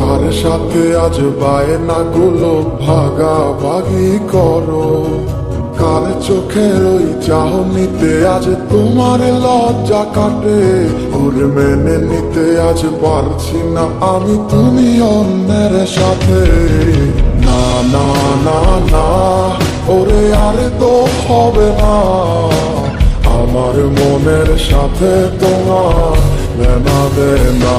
কার সাথে আজ বায়নাগুলো ভাগাভাগি করো। কার চোখের ওই চাহনিতে আজ তোমার লজ্জা কাটে। ওর মেনে নিতে আজ পারছি না আমি তুমি অন্যের সাথে। না না না না, ওরে আরে তো হবে না। আমার মনের সাথে তোমার না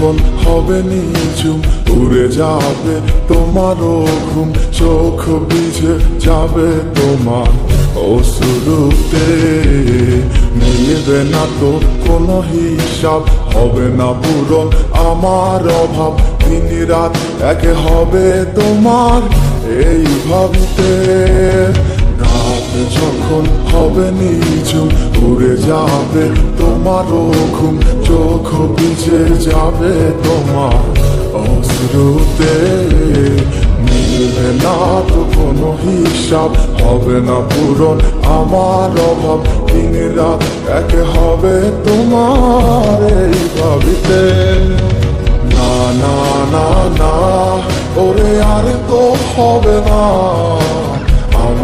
যখন হবে নিঝুম, উড়ে যাবে তোমারও ঘুম, চোখ ভিজে যাবে তোমার অসুরুতে মিলবে না তো কোনো হিসাব, হবে না পূরণ আমার অভাব। দিন রাত একে হবে তোমার, এই ভাবিতে। যখন হবে নিঝুম, উড়ে যাবে তোমারও ঘুম, চোখ ভিজে যাবে তোমার অশ্রুতে। মিলবে না তো কোনো হিসাব, হবে না পূরণ আমার অভাব। দিন রাত একে হবে তোমার এই ভাবিতে। না না না না, ওরে, আর তো হবে না।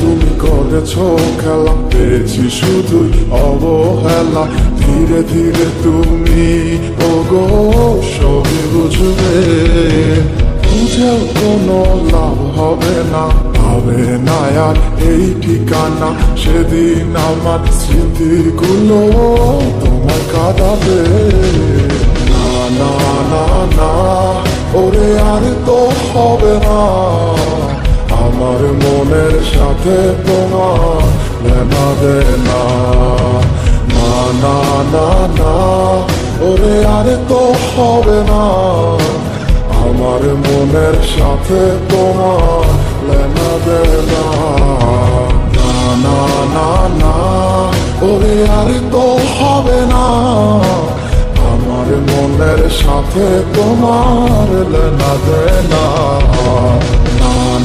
তুমি করেছ খেলা, পেয়েছি শুধুই অবহেলা। ধীরে ধীরে তুমি ওগো, সবই বুঝবে। বুঝেও কোনো লাভ হবে না। হবে না আর এই ঠিকানা, সেদিন আমার স্মৃতিগুলো তোমার কাঁদাবে। না না না না, ওরে আর তো হবে না। আমার মনের সাথে তোমার না না না না, ওরে, আরে তো হবে না। আমার মনের সাথে তোমার লেনা না না না না, ওরে, আরে তো হবে না। আমার মনের সাথে তোমার লেনা দে